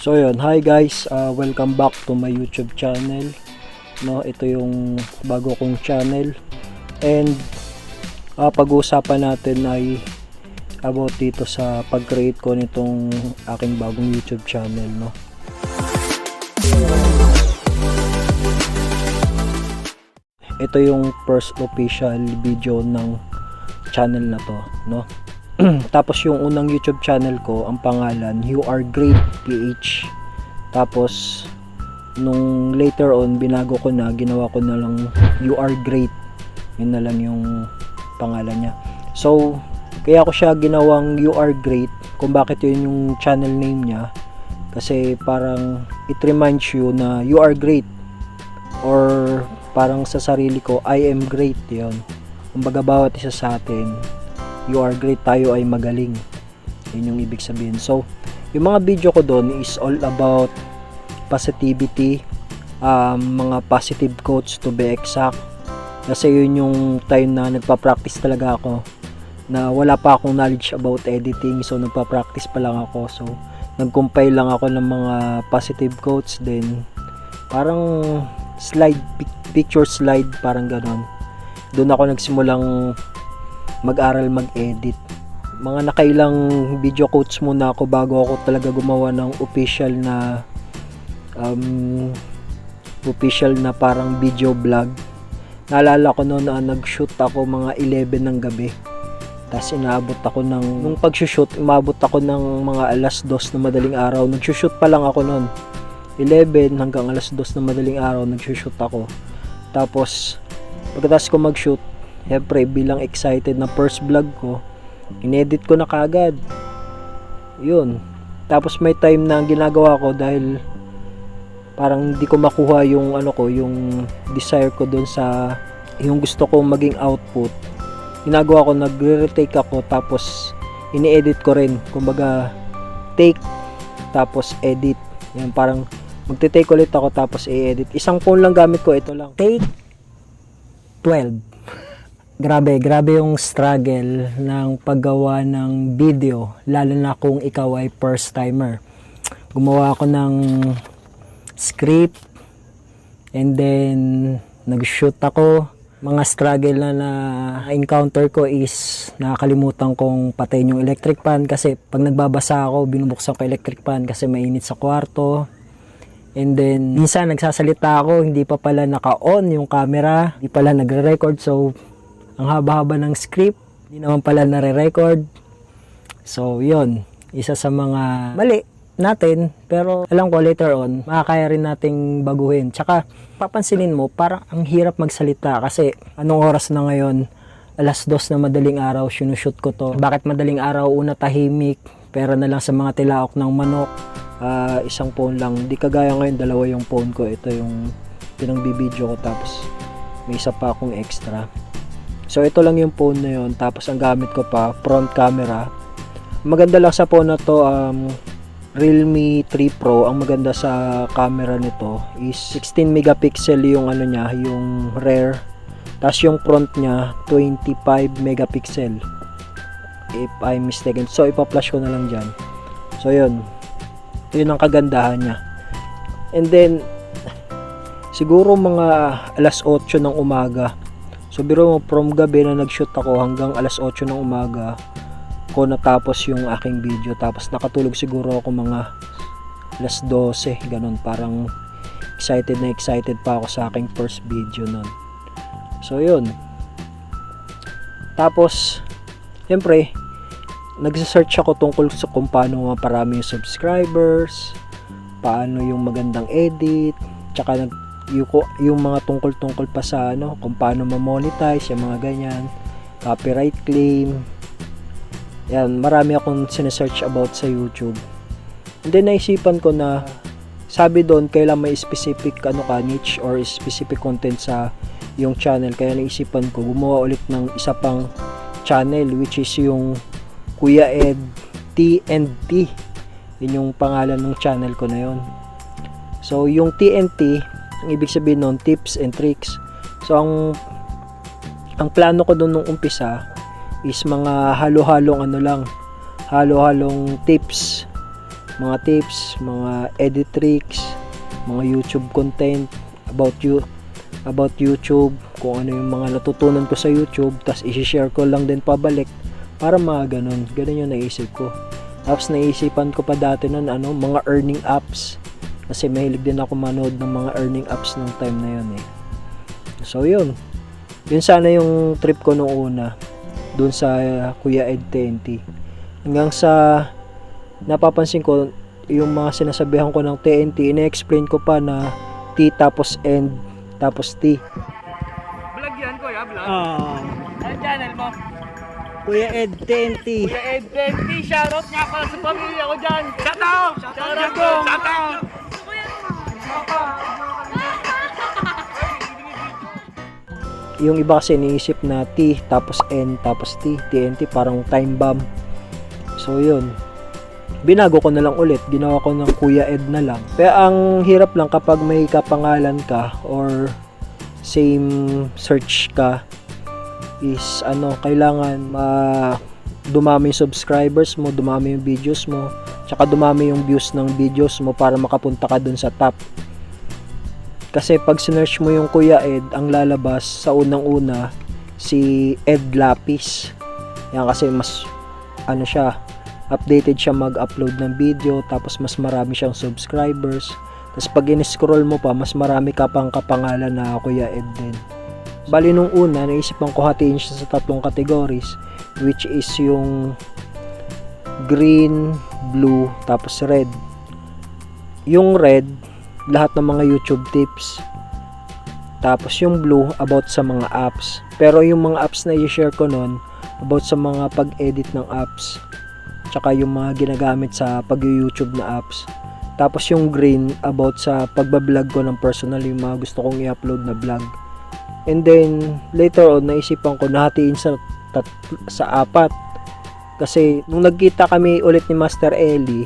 So yun, hi guys, uh, welcome back to my YouTube channel. No, ito yung bago kong channel. And uh, pag-uusapan natin ay about dito sa pag-create ko nitong aking bagong YouTube channel, no. Ito yung first official video ng channel na to, no. Tapos yung unang YouTube channel ko, ang pangalan You Are Great PH. Tapos nung later on binago ko na, ginawa ko na lang You Are Great. Yun na lang yung pangalan niya. So, kaya ko siya ginawang You Are Great kung bakit yun yung channel name niya. Kasi parang it reminds you na you are great. Or parang sa sarili ko, I am great. Yun. Kumbaga bawat isa sa atin, you are great, tayo ay magaling. Yun yung ibig sabihin. So, yung mga video ko doon is all about positivity, um, mga positive quotes to be exact. Kasi yun yung time na nagpa-practice talaga ako na wala pa akong knowledge about editing so nagpa-practice pa lang ako so nag-compile lang ako ng mga positive quotes then parang slide pic- picture slide parang ganon doon ako nagsimulang mag-aral mag-edit. Mga nakailang video quotes muna ako bago ako talaga gumawa ng official na um, official na parang video vlog. Naalala ko noon na nag-shoot ako mga 11 ng gabi. Tapos inaabot ako ng nung pag-shoot umabot ako ng mga alas 2 na madaling araw. Nag-shoot pa lang ako noon. 11 hanggang alas 2 na madaling araw nag-shoot ako. Tapos pagkatapos ko mag-shoot syempre bilang excited na first vlog ko inedit ko na kagad yun. Tapos may time na ginagawa ko dahil parang hindi ko makuha yung ano ko yung desire ko doon sa yung gusto kong maging output. Ginagawa ko nagre-retake ako tapos ini-edit ko rin. Kumbaga take tapos edit. Yan parang magte-take ulit ako tapos i-edit. Isang phone lang gamit ko ito lang. Take 12 grabe grabe yung struggle ng paggawa ng video lalo na kung ikaw ay first timer. Gumawa ako ng script and then nag-shoot ako. Mga struggle na na encounter ko is nakakalimutan kong patayin yung electric fan kasi pag nagbabasa ako binubuksan ko electric fan kasi mainit sa kwarto. And then minsan nagsasalita ako hindi pa pala naka-on yung camera hindi pala nagre-record. So ang haba-haba ng script hindi naman pala nare-record. So yon isa sa mga mali natin pero alam ko later on makakaya rin nating baguhin. Tsaka papansinin mo parang ang hirap magsalita kasi anong oras na ngayon? Alas dos na madaling araw sinushoot ko to? Bakit madaling araw? Una tahimik. Pera na lang sa mga tilaok ng manok. Ah, isang phone lang. Di kagaya ngayon dalawa yung phone ko. Ito yung pinangbibideo ko tapos may isa pa akong extra so ito lang yung phone na yun. Tapos ang gamit ko pa front camera. Maganda lang sa phone na to um, Realme 3 Pro. Ang maganda sa camera nito is 16 megapixel yung ano niya yung rear. Tapos yung front niya 25 megapixel. If I'm mistaken. So ipa-flash ko na lang dyan. So yun. Yun ang kagandahan niya. And then siguro mga alas 8 ng umaga so biro mo from gabi na nag-shoot ako hanggang alas 8 ng umaga ko natapos yung aking video. Tapos nakatulog siguro ako mga alas 12 ganun. Parang excited na excited pa ako sa aking first video nun. So yun. Tapos siyempre nagsa-search ako tungkol sa kung paano maparami yung subscribers paano yung magandang edit tsaka nag yung, yung mga tungkol-tungkol pa sa ano kung paano ma-monetize yung mga ganyan copyright claim. Yan, marami akong sinesearch about sa YouTube. And then naisipan ko na sabi doon kailan may specific ano ka niche or specific content sa yung channel. Kaya naisipan ko gumawa ulit ng isa pang channel which is yung Kuya Ed TNT yun yung pangalan ng channel ko na yon so yung TNT ang ibig sabihin nun tips and tricks so ang ang plano ko doon nung umpisa is mga halo-halong ano lang halo-halong tips mga tips, mga edit tricks, mga YouTube content about you about YouTube, kung ano yung mga natutunan ko sa YouTube, tas i-share ko lang din pabalik para mga ganun. Ganun yung naisip ko. Tapos naisipan ko pa dati nun, ano, mga earning apps. Kasi mahilig din ako manood ng mga earning apps nung time na yun eh. So yun. Yun sana yung trip ko nung una. Doon sa uh, Kuya Ed TNT. Hanggang sa napapansin ko yung mga sinasabihan ko ng TNT, ina-explain ko pa na T tapos N tapos T. Vlog yan, kuya, vlog. Ah, Ano channel mo? Kuya Ed TNT. Kuya Ed, Benty, shoutout nga pala sa pamilya ko dyan. Shoutout! Shoutout! Shoutout! Yung iba kasi iniisip na T tapos N tapos T, TNT parang time bomb. So yun. Binago ko na lang ulit, ginawa ko ng Kuya Ed na lang. Pero ang hirap lang kapag may kapangalan ka or same search ka is ano, kailangan ma dumami yung subscribers mo, dumami yung videos mo, tsaka dumami yung views ng videos mo para makapunta ka dun sa top. Kasi pag sinearch mo yung Kuya Ed, ang lalabas sa unang-una si Ed Lapis. Yan kasi mas ano siya, updated siya mag-upload ng video tapos mas marami siyang subscribers. Tapos pag in-scroll mo pa, mas marami ka pang kapangalan na Kuya Ed din. Bali nung una, naisipan ko hatiin siya sa tatlong categories which is yung green, blue, tapos red. Yung red, lahat ng mga YouTube tips. Tapos yung blue, about sa mga apps. Pero yung mga apps na i-share ko nun, about sa mga pag-edit ng apps. Tsaka yung mga ginagamit sa pag-YouTube na apps. Tapos yung green, about sa pagbablog ko ng personal, yung mga gusto kong i-upload na vlog. And then, later on, naisipan ko nahatiin sa, tat- sa apat. Kasi, nung nagkita kami ulit ni Master Eli,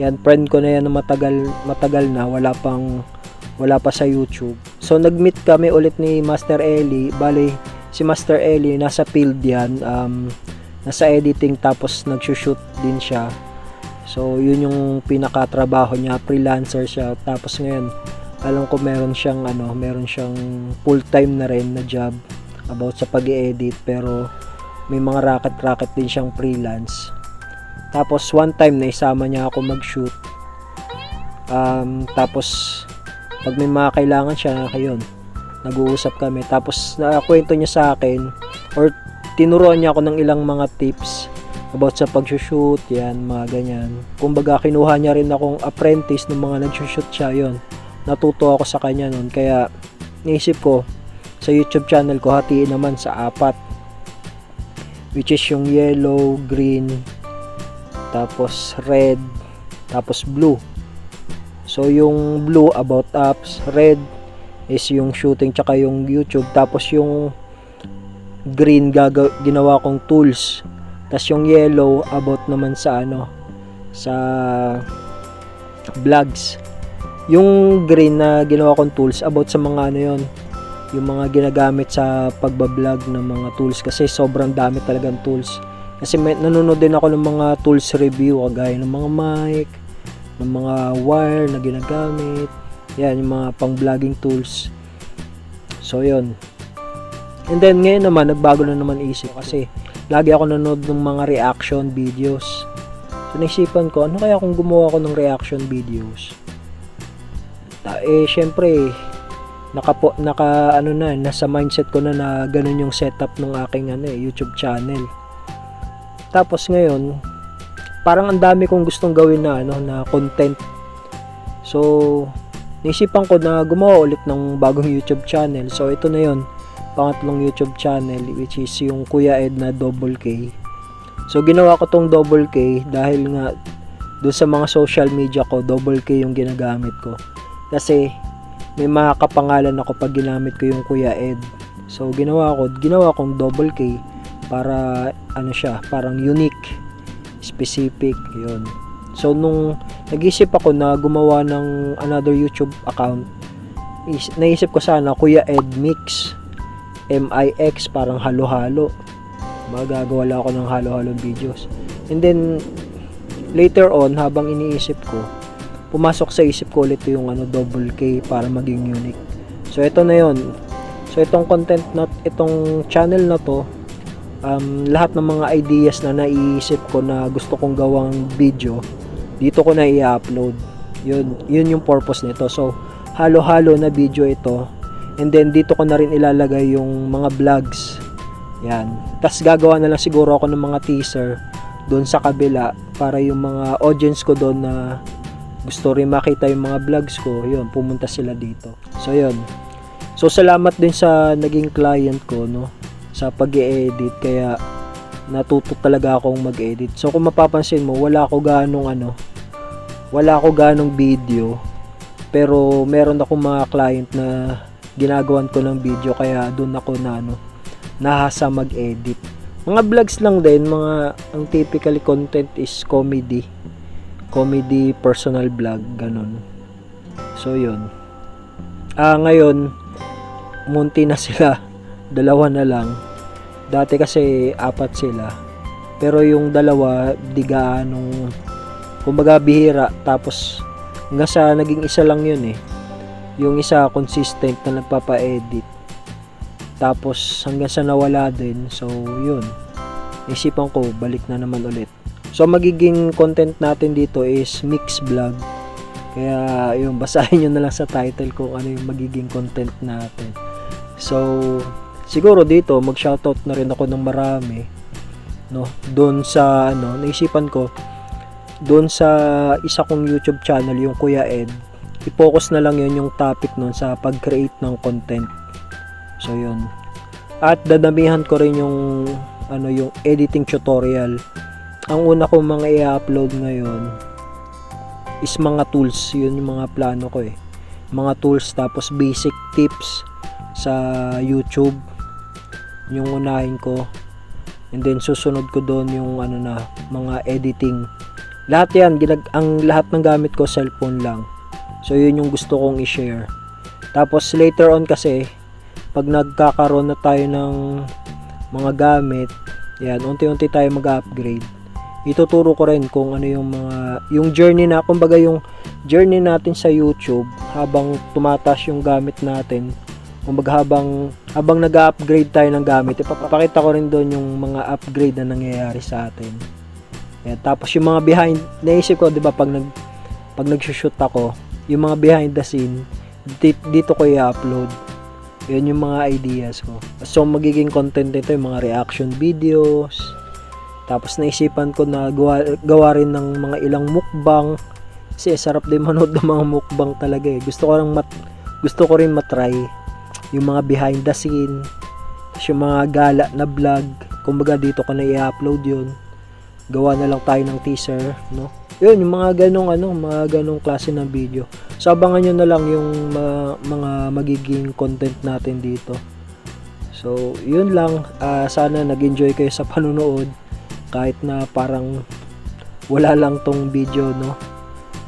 yan, friend ko na yan matagal, matagal na, wala pang, wala pa sa YouTube. So, nag-meet kami ulit ni Master Eli. Bali, si Master Eli, nasa field yan, um, nasa editing tapos nagsushoot din siya. So, yun yung pinakatrabaho niya, freelancer siya. Tapos ngayon, alam ko meron siyang ano, meron siyang full-time na rin na job about sa pag-edit pero may mga racket-racket din siyang freelance. Tapos one time na isama niya ako mag-shoot. Um, tapos pag may mga kailangan siya, ayun, nag-uusap kami. Tapos nakakwento niya sa akin or tinuruan niya ako ng ilang mga tips about sa pag-shoot, yan, mga ganyan. Kumbaga, kinuha niya rin akong apprentice ng mga nag-shoot siya, yon Natuto ako sa kanya nun. Kaya, naisip ko, sa YouTube channel ko, hatiin naman sa apat. Which is yung yellow, green, tapos red, tapos blue. So, yung blue about apps, red is yung shooting tsaka yung YouTube, tapos yung green gagaw ginawa kong tools. Tapos yung yellow about naman sa ano sa vlogs. Yung green na ginawa kong tools about sa mga ano yon yung mga ginagamit sa pagbablog ng mga tools kasi sobrang dami talagang tools. Kasi may, nanonood din ako ng mga tools review kagaya ng mga mic, ng mga wire na ginagamit. Yan, yung mga pang-vlogging tools. So, yun. And then, ngayon naman, nagbago na naman isip kasi lagi ako nanonood ng mga reaction videos. So, naisipan ko, ano kaya kung gumawa ko ng reaction videos? Ta eh, syempre, naka, po, naka ano na, nasa mindset ko na na ganun yung setup ng aking ano, eh, YouTube channel. Tapos ngayon, parang ang dami kong gustong gawin na ano na content. So, naisipan ko na gumawa ulit ng bagong YouTube channel. So, ito na 'yon. Pangatlong YouTube channel which is yung Kuya Ed na Double K. So, ginawa ko tong Double K dahil nga doon sa mga social media ko, Double K yung ginagamit ko. Kasi may mga kapangalan ako pag ginamit ko yung Kuya Ed. So, ginawa ko, ginawa kong Double K para ano siya, parang unique, specific, yun. So, nung nag-isip ako na gumawa ng another YouTube account, is, naisip ko sana Kuya Ed Mix, MIX, parang halo-halo. Magagawa ako ng halo-halo videos. And then, later on, habang iniisip ko, pumasok sa isip ko ulit yung ano, double K para maging unique. So, ito na yon So, itong content na, itong channel na to, um, lahat ng mga ideas na naiisip ko na gusto kong gawang video, dito ko na i-upload. Yun, yun yung purpose nito. So, halo-halo na video ito. And then, dito ko na rin ilalagay yung mga vlogs. Yan. Tapos, gagawa na lang siguro ako ng mga teaser doon sa kabila para yung mga audience ko doon na gusto rin makita yung mga vlogs ko, yun, pumunta sila dito. So, yun. So, salamat din sa naging client ko, no, sa pag edit kaya natuto talaga akong mag-edit. So, kung mapapansin mo, wala ako ganong ano, wala ako ganong video, pero meron ako mga client na ginagawan ko ng video, kaya doon ako na ano, nahasa mag-edit. Mga vlogs lang din, mga, ang typically content is comedy comedy personal vlog ganun. So yun. Ah ngayon munti na sila. Dalawa na lang. Dati kasi apat sila. Pero yung dalawa di gaanong kumbaga bihira. Tapos hanggang sa naging isa lang yun eh. Yung isa consistent na nagpapa-edit. Tapos hanggang sa nawala din. So yun. Isipan ko balik na naman ulit So magiging content natin dito is mix vlog. Kaya yung basahin nyo na lang sa title kung ano yung magiging content natin. So siguro dito mag shoutout na rin ako ng marami no doon sa ano naisipan ko doon sa isa kong YouTube channel yung Kuya Ed i-focus na lang yun yung topic nun sa pag-create ng content so yun at dadamihan ko rin yung ano yung editing tutorial ang una ko mga i-upload ngayon is mga tools. Yun yung mga plano ko eh. Mga tools tapos basic tips sa YouTube. Yung unahin ko. And then susunod ko doon yung ano na mga editing. Lahat yan ginag ang lahat ng gamit ko cellphone lang. So yun yung gusto kong i-share. Tapos later on kasi pag nagkakaroon na tayo ng mga gamit yan unti-unti tayo mag-upgrade ituturo ko rin kung ano yung mga yung journey na kumbaga yung journey natin sa YouTube habang tumataas yung gamit natin. Kumbaga habang habang nag-upgrade tayo ng gamit ipapakita ko rin doon yung mga upgrade na nangyayari sa atin. Yan. tapos yung mga behind naisip ko 'di ba pag nag pag nagsushoot ako yung mga behind the scene dito, dito ko i-upload. Yun yung mga ideas ko. So magiging content nito yung mga reaction videos tapos naisipan ko na gawa, gawa rin ng mga ilang mukbang. Kasi sarap din manood ng mga mukbang talaga eh. Gusto ko rin mat gusto ko rin matry yung mga behind the scene, yung mga gala na vlog. Kumbaga dito ko na i-upload yun. Gawa na lang tayo ng teaser, no? Yun, yung mga ganong ano, mga ganong klase ng video. So abangan nyo na lang yung ma- mga magiging content natin dito. So, yun lang. Ah, sana nag-enjoy kayo sa panonood kahit na parang wala lang tong video no?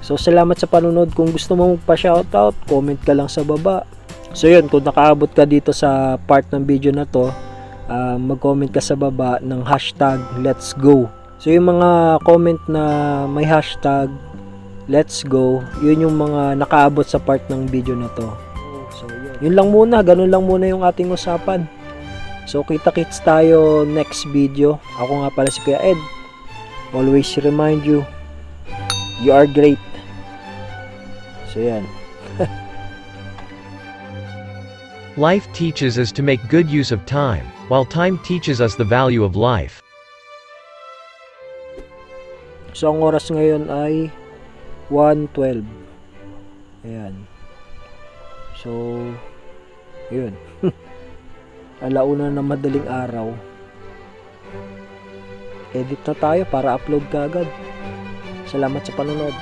So salamat sa panunod kung gusto mo pa-shoutout comment ka lang sa baba. So yun kung nakaabot ka dito sa part ng video na to uh, mag-comment ka sa baba ng hashtag let's go. So yung mga comment na may hashtag let's go yun yung mga nakaabot sa part ng video na to. So yun, yun lang muna ganun lang muna yung ating usapan So kita-kits tayo next video. Ako nga pala si Kuya Ed. Always remind you, you are great. So yan. Life teaches us to make good use of time, while time teaches us the value of life. So ang oras ngayon ay 1.12. Ayan. So, yun. Alauna na madaling araw. Edit na tayo para upload ka agad salamat sa panonood